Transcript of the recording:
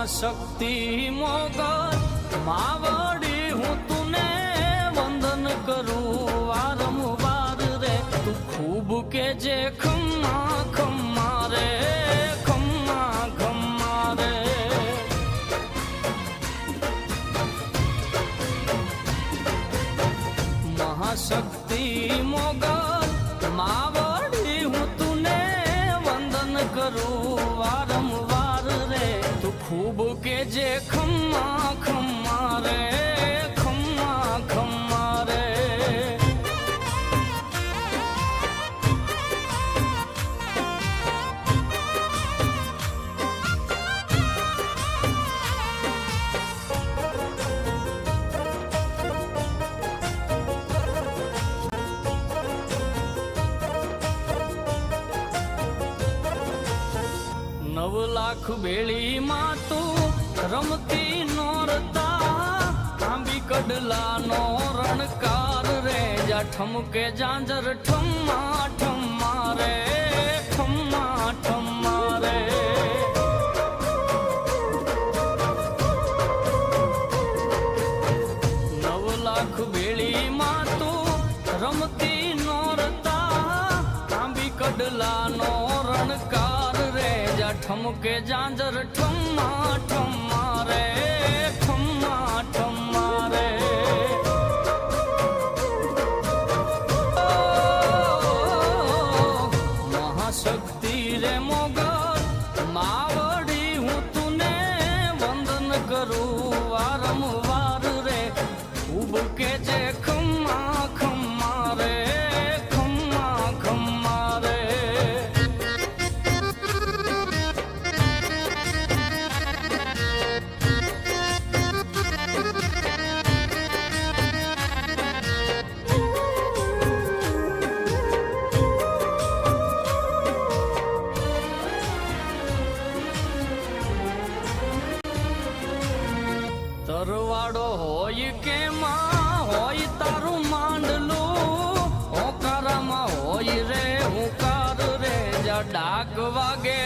મહાશક્તિ મોગલ માવડી હું તુને વંદન કરું વારંવાર રે તું ખૂબ કે જે ખમ્મા ખમ્મા રે ખમ્મા ખમ્મા રે મહાશક્તિ મોગલ માવડી હું તુને વંદન કરું વારંવાર રે খুব কে যে ক্ষমা ক্ষমা નવ લાખ બેળીમાં તું રમતી નોરતા આંબી કડલા નો રણકાર રે જા ઠમકે જાંજર ઠમ્મા ઠમ્મા રે ઠમ્મા ઠમ્મા રે નવ લાખ બેળીમાં તું રમતી નોરતા આંબી કડલા નો રણકાર રે જા ઠમકે જાંજર ઠમ્મા ઠમ્મા રે, ઠમ્મા ઠમ્મા રે. મહાશક્તિ રે મોગલ, માવડી હું તુને વંદન કરું. વારંવાર રે, ઉબકે જે રખડો હોય કે માં હોય તારું માંડલું? હોકારામાં હોય રે, હુંકાર રે જ ડાક વાગે